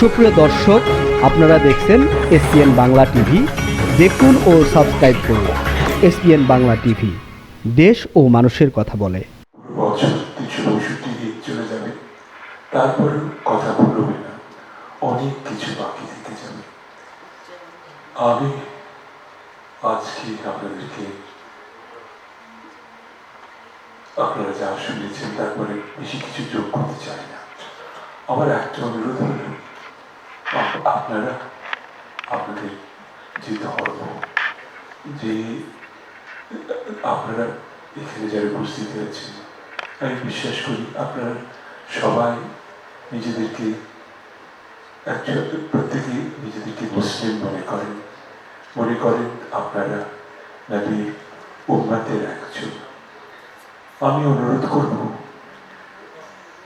সুপ্রিয় দর্শক, আপনারা দেখছেন এসপিএন বাংলা টিভি। দেখুন ও সাবস্ক্রাইব করুন এসপিএন বাংলা টিভি। দেশ ও মানুষের কথা বলে। কথা বলবে না, অনেক কিছু বাকি থেকে যাবে। আমি আজকে আপনাদেরকে আপনারা যা শুনেছেন, তারপরে বেশি কিছু যোগ করতে চাই না। আমার একটা অনুরোধ হল আপনারা আপনাদের যে ধর্ম, যে, আপনারা এখানে যারা উপস্থিত হয়েছেন আমি বিশ্বাস করি আপনারা সবাই নিজেদেরকে প্রত্যেকে নিজেদেরকে মুসলিম মনে করেন। মনে করেন আপনারা নবী উম্মাতের একজন। আমি অনুরোধ করব,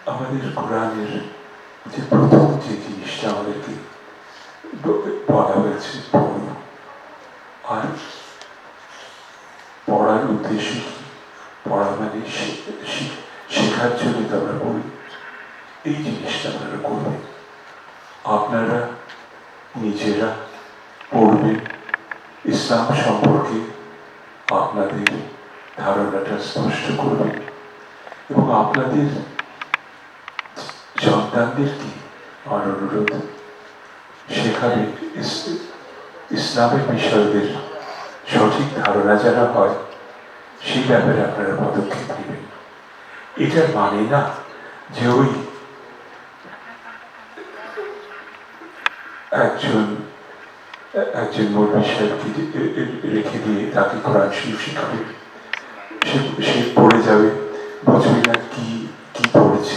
আমাদের কোরআনের যে প্রথম যে জিনিসটা আমাদেরকে বলা হয়েছে আর পড়ার উদ্দেশ্য পড়া মানে শেখার জন্য তো আমরা পড়ি এই জিনিসটা আপনারা করবেন আপনারা নিজেরা পড়বেন ইসলাম সম্পর্কে আপনাদের ধারণাটা স্পষ্ট করবেন এবং আপনাদের সন্তানদেরকে আমার অনুরোধ ইস- ইসলামের বিষয়দের সঠিক ধারণা যারা হয় সেই ব্যাপারে আপনারা পদক্ষেপ নেবেন। এটার মানে না যে ওই একজন একজন মৌলবী সাহেবকে রেখে দিয়ে তাকে কোরআন শরীফ শিখাবে সে পড়ে যাবে, বুঝবে না কি কি পড়েছে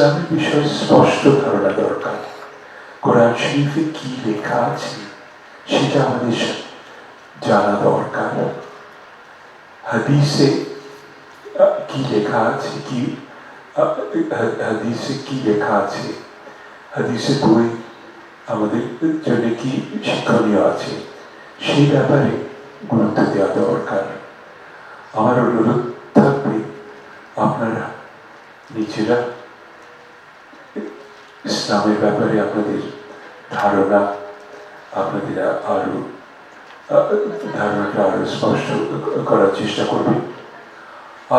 ইসলামের বিষয়ে স্পষ্ট ধারণা দরকার। কোরআন শরীফে কি লেখা আছে, সেটা আমাদের জানা দরকার। হাদিসে কি লেখা আছে, কি হাদিসে কি লেখা আছে? হাদিসে বই আমাদের জন্য কি শিক্ষণীয় আছে, সেই ব্যাপারে গুরুত্ব দেওয়া দরকার। আমার অনুরোধ থাকবে, আপনারা নিজেরা ইসলামের ব্যাপারে আপনাদের ধারণা, আপনাদের আরও ধারণাটা আরও স্পষ্ট করার চেষ্টা করবেন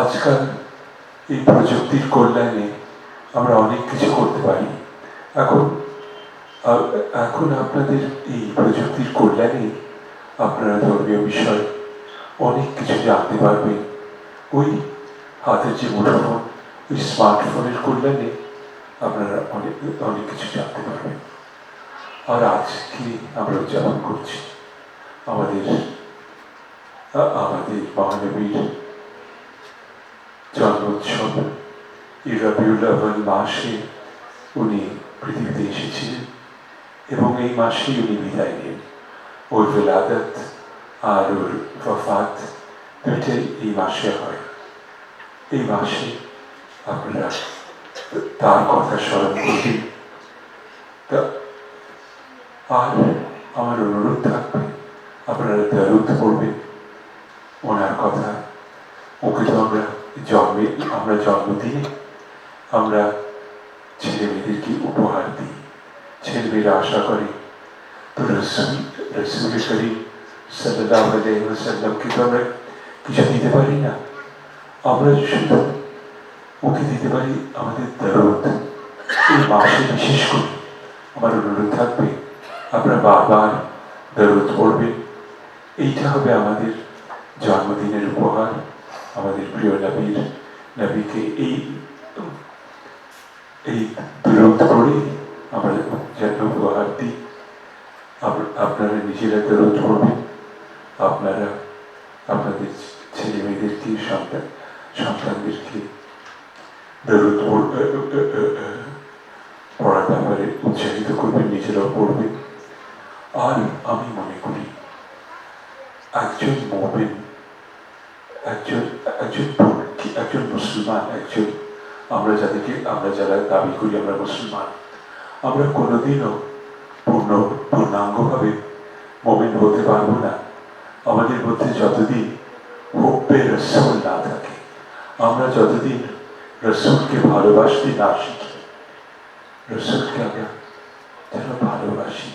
আজকাল এই প্রযুক্তির কল্যাণে আমরা অনেক কিছু করতে পারি। এখন এখন আপনাদের এই প্রযুক্তির কল্যাণে আপনারা ধর্মীয় বিষয় অনেক কিছু জানতে পারবেন। ওই হাতের যে মুঠোফোন, ওই স্মার্টফোনের কল্যাণে আপনারা অনেক অনেক কিছু জানতে পারবেন। আর আজকে আমরা উদযাপন করছি আমাদের আমাদের মহানবীর জন্মোৎসব। এই রবিউল আউয়াল মাসে উনি পৃথিবীতে এসেছিলেন এবং এই মাসেই উনি বিদায় নেন। ওর বেলাদত আর ওর ওফাত দুইটাই এই মাসে হয়। এই মাসে আপনারা তার কথা স্মরণ করবেন তা- আর আমার অনুরোধ থাকবে। আপনারা দরুদ পড়বেন ওনার কথা ওকে, তো আমরা জন্মে আমরা জন্ম দিয়ে আমরা ছেলে মেয়েদেরকে উপহার দিই? ছেলে মেয়েরা আশা করে তো রসুল রসুল করিম সাল্লাহ সাল্লামকে তো আমরা কিছু দিতে পারি না আমরা শুধু ওকে দিতে পারি, আমাদের দরদ এই মাসে বিশেষ করে আমার অনুরোধ থাকবে। আমরা বারবার দরদ পড়বেন এইটা হবে আমাদের জন্মদিনের উপহার। আমাদের প্রিয় নবীর, নবীকে এই এই বিরোধ করে আমরা যেন উপহার দিই। আপনারা নিজেরা বিরোধ করবেন আপনারা আপনাদের ছেলে মেয়েদেরকে সন্তান, সন্তানদেরকে পড়ার ব্যাপারে উৎসাহিত করবেন নিজেরাও পড়বেন আর আমি মনে করি, একজন মোমেন, একজন একজন একজন মুসলমান, একজন, আমরা যাদেরকে, আমরা যারা দাবি করি, আমরা মুসলমান, আমরা কোনোদিনও পূর্ণ, পূর্ণাঙ্গভাবে মোমেন হতে পারব না। আমাদের মধ্যে যতদিন হোপে রসুল না থাকে, আমরা যতদিন রসুলকে ভালোবাসতে না শিখি। রসুলকে আমরা যেন ভালোবাসি।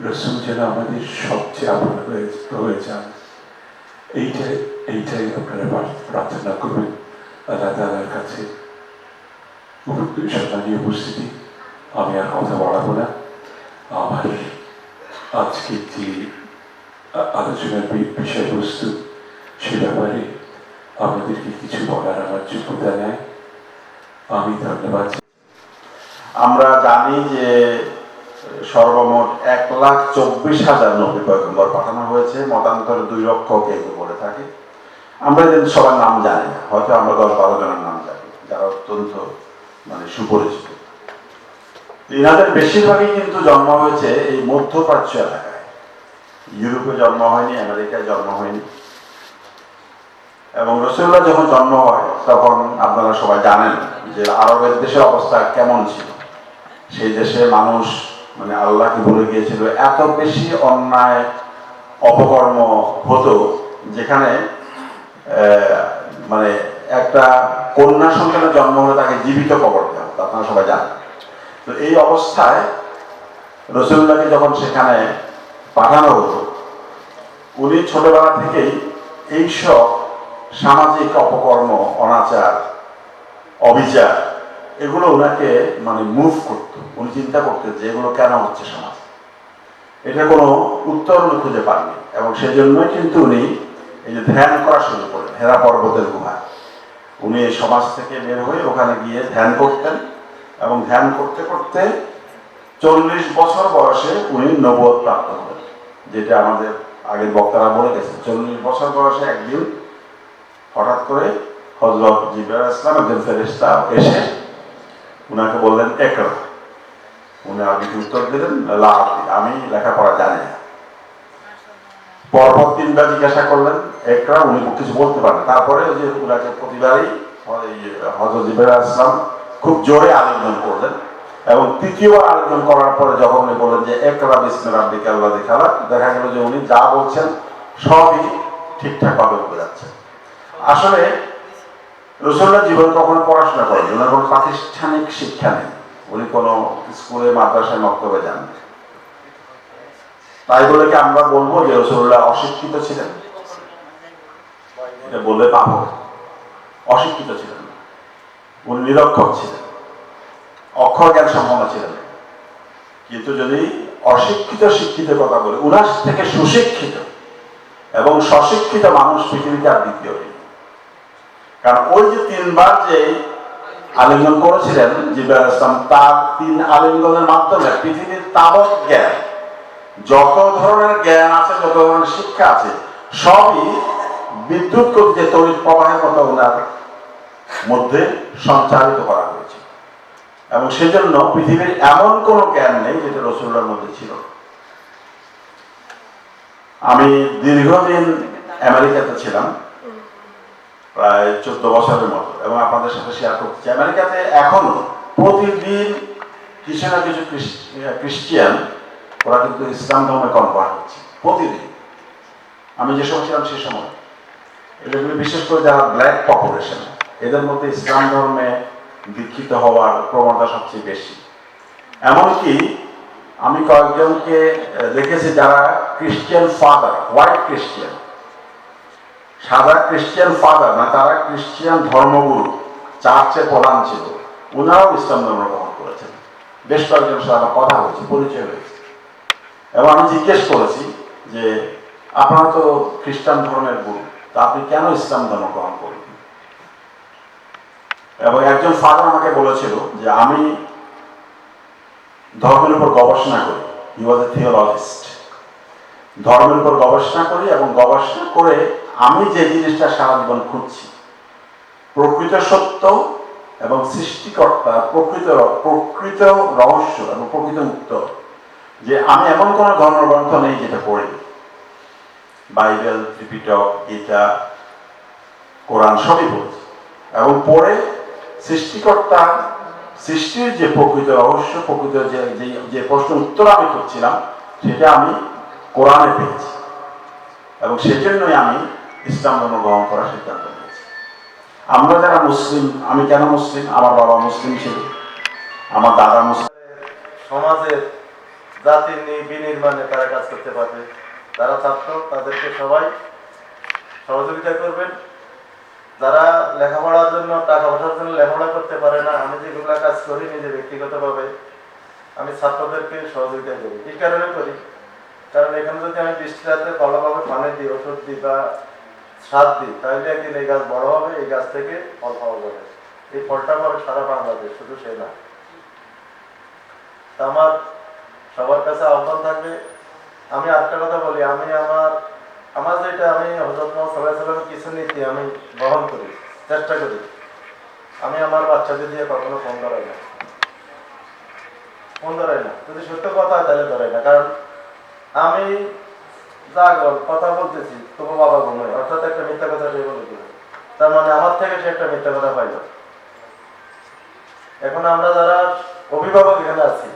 রসুল যেন আমাদের সবচেয়ে আপন হয়ে হয়ে যান। এইটাই এইটাই আপনারা প্রার্থনা করবেন। আল্লাহ তালার কাছে উপ- সম্মানী উপস্থিতি। আমি আর কথা বাড়াবো না। আমার আজকে যে আলোচনার বিষয়বস্তু, সে ব্যাপারে আমাদেরকে কিছু বলার আমার যোগ্যতা নেয় আমি ধন্যবাদ আমরা জানি যে, সর্বমোট এক লাখ চব্বিশ হাজার নবী পয়গম্বর পাঠানো হয়েছে, মতান্তরে দুই লক্ষ কেন্দ্র করে থাকে। আমরা এদের সবার নাম জানি না, হয়তো আমরা দশ বারো জনের নাম জানি, যারা অত্যন্ত মানে সুপরিচিত। ইনাদের বেশিরভাগই কিন্তু জন্ম হয়েছে এই মধ্যপ্রাচ্য এলাকায়। ইউরোপে জন্ম হয়নি, আমেরিকায় জন্ম হয়নি। এবং রসুল্লাহ যখন জন্ম হয়, তখন আপনারা সবাই জানেন যে আরবের দেশের অবস্থা কেমন ছিল? সেই দেশে মানুষ মানে আল্লাহকে ভুলে গিয়েছিল, এত বেশি অন্যায়, অপকর্ম হতো যেখানে মানে একটা কন্যা সন্তানের জন্ম হলে তাকে জীবিত কবর দেওয়া আপনারা সবাই জানেন। তো এই অবস্থায় রসুল্লাহকে যখন সেখানে পাঠানো হতো উনি ছোটবেলা থেকেই এইসব সামাজিক অপকর্ম, অনাচার অবিচার, এগুলো ওনাকে মানে মুভ করতো। উনি চিন্তা করতেন যে এগুলো কেন হচ্ছে সমাজ। এটা কোনো উত্তর উনি খুঁজে পাননি এবং সেজন্যই কিন্তু উনি এই যে ধ্যান করা শুরু করলেন, হেরা পর্বতের গুহায় উনি সমাজ থেকে বের হয়ে ওখানে গিয়ে ধ্যান করতেন এবং ধ্যান করতে করতে চল্লিশ বছর বয়সে উনি নবদ প্রাপ্ত হলেন, যেটা আমাদের আগের বক্তারা বলে গেছেন চল্লিশ বছর বয়সে একদিন হঠাৎ করে হজরত ইসলাম একজন ফেরেস্তা এসে উনাকে বললেন, একরা। উনি উত্তর দিলেন আমি লেখাপড়া জানি না। পরপর তিনবার জিজ্ঞাসা করলেন, একরা? উনি কিছু বলতে পারেন তারপরে যে উনাকে প্রতিবারই হজরত জিবরাল ইসলাম খুব জোরে আলিঙ্গন করলেন এবং তৃতীয়বার আলিঙ্গন করার পরে যখন উনি বললেন যে, একরা বিসমে রাব্বিকা আল্লাহ দেখালা দেখা গেল যে উনি যা বলছেন সবই ঠিকঠাক ভাবে বলে যাচ্ছে আসলে রসুল্লাহ জীবন কখনো পড়াশোনা করেন, ওনার কোনো প্রাতিষ্ঠানিক শিক্ষা নেই। উনি কোনো স্কুলে, মাদ্রাসায় মক্তবে যান তাই বলে কি আমরা বলব যে রসুল্লাহ অশিক্ষিত ছিলেন? এটা বললে অশিক্ষিত ছিলেন উনি নিরক্ষর ছিলেন। অক্ষর জ্ঞান সম্পন্ন ছিলেন। কিন্তু যদি অশিক্ষিত শিক্ষিত কথা বলে, উনার থেকে সুশিক্ষিত এবং স্বশিক্ষিত মানুষ পৃথিবীতে আর দ্বিতীয় কারণ ওই যে তিনবার যে আলিঙ্গন করেছিলেন জিবরাল ইসলাম তার তিন আলিঙ্গনের মাধ্যমে পৃথিবীর তাবৎ জ্ঞান, যত ধরনের জ্ঞান আছে, যত ধরনের শিক্ষা আছে, সবই বিদ্যুৎ গতিতে তড়িৎ প্রবাহের মতো ওনার মধ্যে সঞ্চারিত করা হয়েছে। এবং সেজন্য পৃথিবীর এমন কোনো জ্ঞান নেই যেটা রসুল্লার মধ্যে ছিল। আমি দীর্ঘদিন আমেরিকাতে ছিলাম। প্রায় চোদ্দ বছরের মতো এবং আপনাদের সাথে শেয়ার করতে চাই। আমেরিকাতে এখনও প্রতিদিন কিছু না কিছু খ্রিস্টিয়ান, ওরা কিন্তু ইসলাম ধর্মে কনভার্ট হচ্ছে, প্রতিদিন। আমি যে সময় ছিলাম সে সময়। এগুলো বিশেষ করে যারা ব্ল্যাক পপুলেশন এদের মধ্যে ইসলাম ধর্মে দীক্ষিত হওয়ার প্রবণতা সবচেয়ে বেশি। এমনকি আমি কয়েকজনকে দেখেছি যারা খ্রিস্টিয়ান ফাদার হোয়াইট ক্রিশ্চিয়ান সাদা ক্রিশ্চিয়ান ফাদার মানে তারা ক্রিশ্চিয়ান ধর্মগুরু, চার্চে প্রধান ছিল। ওনারাও ইসলাম ধর্ম গ্রহণ করেছেন। বেশ কয়েকজন সাথে কথা হয়েছে, পরিচয় হয়েছে। এবং আমি জিজ্ঞেস করেছি যে, আপনারা তো খ্রিস্টান ধর্মের গুরু, তা আপনি কেন ইসলাম ধর্ম গ্রহণ করলেন? এবং একজন ফাদার আমাকে বলেছিল যে, আমি ধর্মের উপর গবেষণা করি। হি ওয়াজ এ থিওলজিস্ট ধর্মের উপর গবেষণা করি এবং গবেষণা করে আমি যে জিনিসটা সারা জীবন খুঁজছি, প্রকৃত সত্য এবং সৃষ্টিকর্তা, প্রকৃত প্রকৃত রহস্য এবং প্রকৃত উত্তর যে আমি এমন কোন ধর্মগ্রন্থ নেই যেটা পড়ি বাইবেল, ত্রিপিটক, গীতা, কোরআন সবই পড়ছি। এবং পড়ে সৃষ্টিকর্তা, সৃষ্টির যে প্রকৃত রহস্য, প্রকৃত যে, যে- যে প্রশ্ন উত্তর আমি করছিলাম সেটা আমি কোরআনে পেয়েছি। এবং সেজন্যই আমি ইসলাম ধর্ম গ্রহণ করার সিদ্ধান্ত নিয়েছি। আমরা যারা মুসলিম, আমি কেন মুসলিম? আমার বাবা মুসলিম ছিল। আমার দাদা মুসলিম। সমাজের জাতির বিনির্মাণে তারা কাজ করতে পারবে। যারা ছাত্র, তাদেরকে সবাই সহযোগিতা করবেন। যারা লেখাপড়ার জন্য টাকা পয়সার জন্য লেখাপড়া করতে পারে না, আমি যেগুলো কাজ করি নিজে ব্যক্তিগতভাবে, আমি ছাত্রদেরকে সহযোগিতা করি। এই কারণে করি। কারণ এখানে যদি আমি বৃষ্টি রাতে ভালোভাবে পানি দিই ওষুধ দিই বা সার দিই তাহলে একদিন এই গাছ বড় হবে, এই গাছ থেকে ফল পাওয়া যাবে। এই ফলটা পাবে সারা বাংলাদেশ, শুধু সে না। আমার সবার কাছে আহ্বান থাকবে, আমি আরেকটা কথা বলি, আমি আমার আমার যেটা, আমি হজরত কিছু নীতি আমি বহন করি, চেষ্টা করি। আমি আমার বাচ্চাদের দিয়ে কখনো ফোন ধরাই না। ফোন ধরাই না। যদি সত্য কথা হয় তাহলে ধরাই না। কারণ আমি কথা বলতেছি, তোমার বাবা ঘুমায় অর্থাৎ একটা মিথ্যা কথা সে বলে তার মানে আমার থেকে সে একটা মিথ্যা কথা পাইল। এখন আমরা যারা অভিভাবক এখানে আছি,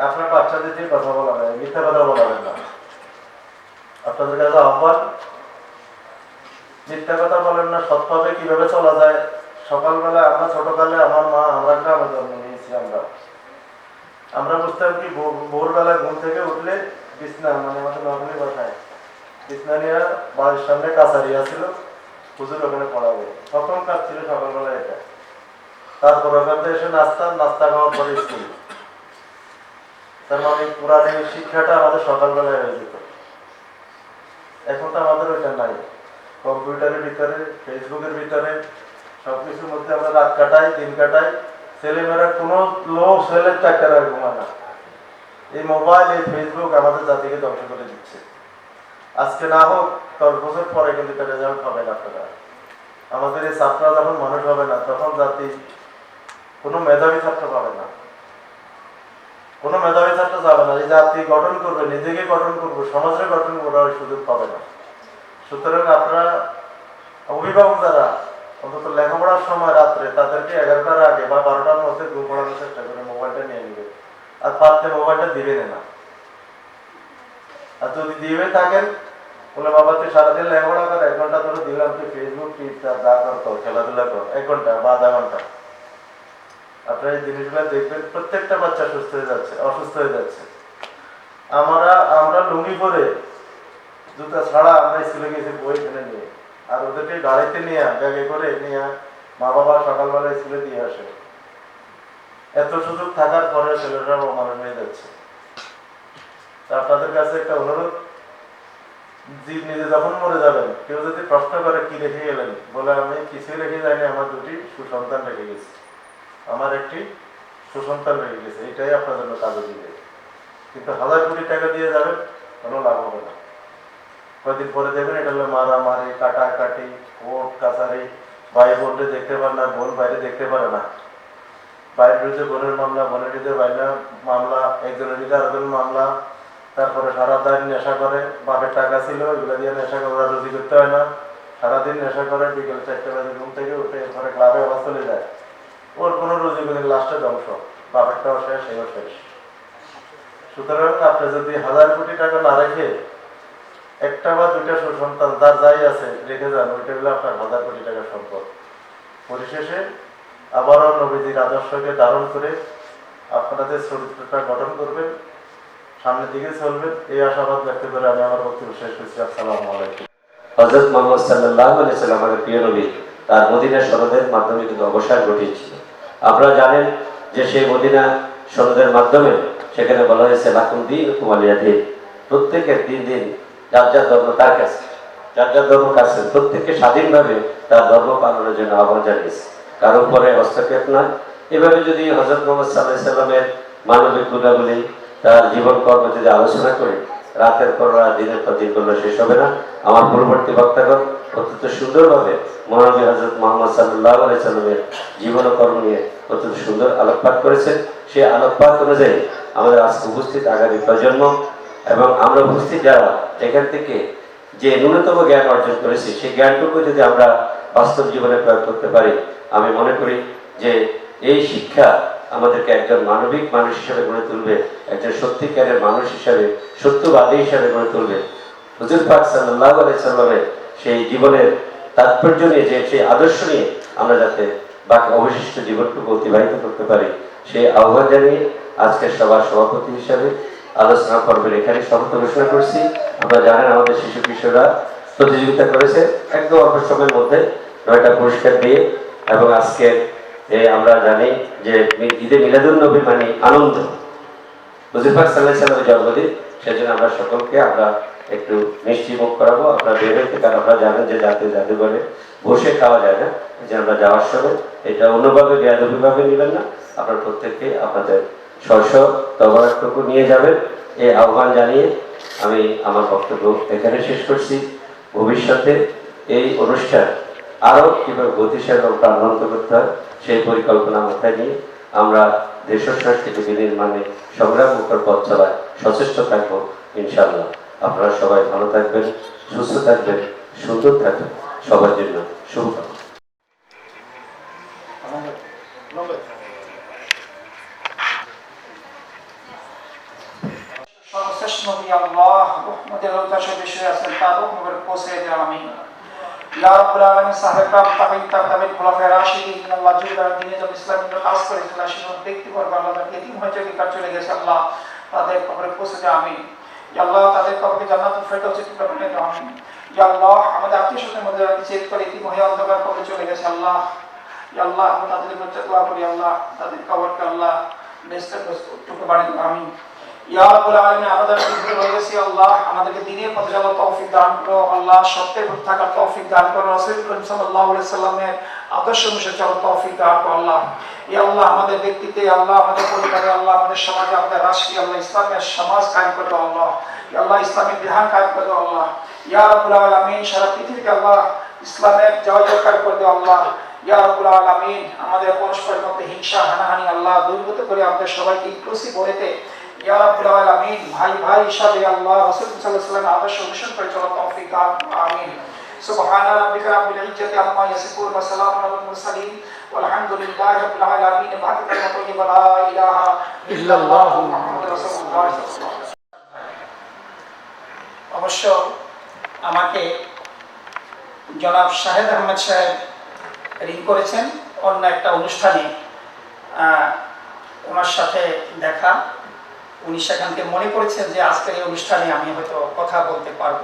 আপনার বাচ্চাদের দিয়ে কথা বলা মিথ্যা কথা বলাবেন না। আপনাদের কাছে আহ্বান, মিথ্যা কথা বলেন না, সৎভাবে কীভাবে চলা যায়। সকালবেলা আমরা, ছোটকালে আমার মা, আমরা গ্রামে জন্ম নিয়েছি আমরা। আমরা বুঝতাম কি ভোর- ভোরবেলা ঘুম থেকে উঠলে বিছনা মানে আমাদের নর্মালি বাসায়। নিয়ে বাড়ির সামনে কাছারিয়া ছিল হুজুর ওখানে পড়াবে তখন কাজ ছিল সকালবেলা এটা। তারপর ওখান থেকে এসে নাস্তা নাস্তা খাওয়ার পরে স্কুল। তার মানে পুরান শিক্ষাটা আমাদের সকালবেলায় হয়ে যেত। এখন তো আমাদের ওইটা নাই। কম্পিউটারের ভিতরে, ফেসবুকের ভিতরে, সবকিছুর মধ্যে আমরা রাত কাটাই, দিন কাটাই। ছেলেমেয়েরা কোনো লো ছেলের আর ঘুমায় না। এই মোবাইল, এই ফেসবুক আমাদের জাতিকে ধ্বংস করে দিচ্ছে। আজকে না হোক, দশ বছর পরে কিন্তু এটা রেজাল্ট হবে না আপনারা। আমাদের এই ছাত্ররা যখন মানুষ হবে না, তখন জাতি কোনো মেধাবী ছাত্র পাবে না। কোনো মেধাবী ছাত্র যাবে না, এই জাতি গঠন করবে, নিজেকে গঠন করবে সমাজে গঠন করার সুযোগ পাবে না। সুতরাং আপনারা অভিভাবক যারা, অন্তত লেখাপড়ার সময় রাত্রে তাদেরকে এগারোটার আগে বা বারোটার মধ্যে ঘুম পড়ানোর চেষ্টা করে মোবাইলটা নিয়ে নেবে। আর পারতে মোবাইলটা দিবেন না। আর যদি দিবে থাকেন বলে, বাবা, তুই সারাদিন লেখাপড়া কর, এক ঘণ্টা ধরে দিলাম, তুই ফেসবুক টিপটা যা করতো খেলাধুলা কর, এক ঘণ্টা, বা আধা ঘণ্টা। আপনারা এই জিনিসগুলো দেখবেন, প্রত্যেকটা বাচ্চা সুস্থ হয়ে যাচ্ছে, অসুস্থ হয়ে যাচ্ছে। আমরা আমরা লুঙ্গি পরে জুতা ছাড়া আমরা স্কুলে গেছি বই কিনে নিয়ে। আর ওদেরকে গাড়িতে নিয়ে, ব্যাগে করে নিয়ে মা বাবা সকালবেলা স্কুলে দিয়ে আসে। এত সুযোগ থাকার পরে ছেলেরা মানুষ হয়ে যাচ্ছে। আপনাদের কাছে একটা অনুরোধ জীব নিজে যখন মরে যাবেন, কেউ যদি প্রশ্ন করে, কি রেখে গেলেন? বলে, আমি কিছুই রেখে যাইনি, আমার দুটি সুসন্তান রেখে গেছি। আমার একটি সুসন্তান রেখে গেছে। এটাই আপনার জন্য কাজে দিবে। কিন্তু হাজার কোটি টাকা দিয়ে যাবেন, কোনো লাভ হবে না। কয়েকদিন পরে দেখবেন এটা হলো মারামারি, কাটাকাটি, কোর্ট, কাছারি ভাই বোনকে দেখতে পারে না, বোন বাইরে দেখতে পারে না। বাইরের বিরুদ্ধে বোনের মামলা, বোনের বিরুদ্ধে বাইরে মামলা, একজনের বিরুদ্ধে আরেকজনের মামলা তারপরে সারা দিন নেশা করে, বাপের টাকা ছিল, এগুলো দিয়ে নেশা করে রুজি করতে হয় না। সারাদিন নেশা করে, বিকেল চারটে বাজে ঘুম থেকে উঠে এরপরে ক্লাবে আবার চলে যায়। ওর কোনো রুজি করে লাস্টে ধ্বংস। বাপেরটাও শেষ সেও শেষ। সুতরাং আপনি যদি হাজার কোটি টাকা না রেখে একটা বা দুইটা সুসন্তান যার যাই আছে, রেখে যান, ওইটা হলো আপনার হাজার কোটি টাকার সম্পদ। পরিশেষে আবারও নবীজির আদর্শকে ধারণ করে আপনাদের চরিত্রটা গঠন করবেন সামনের দিকে চলবেন। এই আশাবাদ ব্যক্ত করে আমি আমার বক্তব্য শেষ করছি। আসসালামু আলাইকুম। হজরত মোহাম্মদ সাল্লাহ সাল্লাম আমাদের প্রিয় নবী, তার মদিনা সনদের মাধ্যমে কিন্তু অবসান ঘটিয়েছিল। আপনারা জানেন যে সেই মদিনা সনদের মাধ্যমে সেখানে বলা হয়েছে, লাকুম দিন কুমালিয়া দিন প্রত্যেকের দিন দিন যার যার ধর্ম তার কাছে, যার যার ধর্ম কাছে, প্রত্যেককে স্বাধীনভাবে তার ধর্ম পালনের জন্য আহ্বান জানিয়েছে। কারও উপরে হস্তক্ষেপ নয়। এভাবে যদি হজরত মোহাম্মদ সাল্লাহ সাল্লামের মানবিক গুণাবলী তার জীবন কর্ম যদি আলোচনা করি, রাতের পর রাত, দিনের পর দিন করলে শেষ হবে না। আমার পূর্ববর্তী বক্তাগণ অত্যন্ত সুন্দরভাবে মহানবী হজরত মোহাম্মদ সাল্লাহ সাল্লামের জীবন কর্ম নিয়ে অত্যন্ত সুন্দর আলোকপাত করেছেন। সেই আলোকপাত অনুযায়ী আমাদের আজকে উপস্থিত আগামী প্রজন্ম এবং আমরা উপস্থিত যারা এখান থেকে যে ন্যূনতম জ্ঞান অর্জন করেছি, সেই জ্ঞানটুকু যদি আমরা বাস্তব জীবনে প্রয়োগ করতে পারি, আমি মনে করি যে এই শিক্ষা আমাদেরকে একজন মানবিক মানুষ হিসেবে গড়ে তুলবে, একজন সত্যিকারের মানুষ হিসেবে, সত্যবাদী হিসেবে গড়ে তুলবে। হুজুর পাক সাল্লাহ সাল্লামের সেই জীবনের তাৎপর্য নিয়ে যে, সেই আদর্শ নিয়ে আমরা যাতে বাকি অবশিষ্ট জীবনটুকু অতিবাহিত করতে পারি, সেই আহ্বান জানিয়ে আজকের সবার সভাপতি হিসাবে আলোচনা পর্বের এখানে সমাপ্ত ঘোষণা করছি। আমরা জানেন আমাদের শিশু কিশোররা প্রতিযোগিতা করেছে, একদম অল্প সময়ের মধ্যে নয়টা পুরস্কার দিয়ে এবং আজকে আমরা জানি যে ঈদে মিলাদুল নবী মানে আনন্দ। মুজিফাক সাল্লাহ জন্মদিন, সেজন্য আমরা সকলকে আমরা একটু মিষ্টি মুখ করাবো। আপনারা বের হইতে, কারণ আপনারা জানেন যে জাতীয় জাদুঘরে বসে খাওয়া যায় না যে আমরা যাওয়ার সময় এটা অন্যভাবে, বেয়াদবিভাবে নেবেন না। আপনার প্রত্যেককে আপনাদের স্বস্ব তবরাটুকু নিয়ে যাবেন। এই আহ্বান জানিয়ে আমি আমার বক্তব্য এখানে শেষ করছি। ভবিষ্যতে এই অনুষ্ঠান আরও কীভাবে গতিশীল এবং প্রাণবন্ত করতে হয়, সেই পরিকল্পনা মাথায় নিয়ে আমরা দেশ সংস্কৃতি বিনির্মাণে সংগ্রাম মুখর পথ চলায় সচেষ্ট থাকব ইনশাল্লাহ আপনারা সবাই ভালো থাকবেন, সুস্থ থাকবেন, সুন্দর থাকবেন। সবার জন্য শুভকামনা। সর্বশ্রেষ্ঠ নবী আল্লাহ রহমতের উদ্দেশ্যে বিষয় আছেন, তার রহমতের পৌঁছে দিলাম আমি ইয়া রাব্বুল আলামিন সাহেব রাম তাবিন তাবিন খোলাফায়ে রাশিদিন আল্লাহ জুলার দিনে যখন তাদেরকে এতিম হয়ে চলে কাজ তাদের কবরে পৌঁছে তাদের টুকরা আমাদের আত্মীয় স্বজনের মধ্যে চেক করে এতিম হয়ে অন্ধকার চলে গেছে আল্লাহ ইয়া তাদের দোয়া করি আল্লাহ তাদের কবরকে আল্লাহ বেস্তের টুকু বাড়ি দাও আমি আমাদের সমাজে কায়েম আল্লাহ। আল্লাহ, ইসলামের বিধান কায়েম আল্লাহ। সারা আল্লাহ ইসলামের করে আল্লাহ। আমাদের পরস্পরের মধ্যে হিংসা, হানাহানি, আল্লাহ, দূরীভূত করে আমাদের সবাইকে ইনক্লুসিভ হয়েতে অবশ্য আমাকে জনাব শাহেদ আহমেদ সাহেব রিং করেছেন অন্য একটা অনুষ্ঠানে ওনার সাথে দেখা। উনি সেখানকে মনে করেছেন যে আজকের এই অনুষ্ঠানে আমি হয়তো কথা বলতে পারব।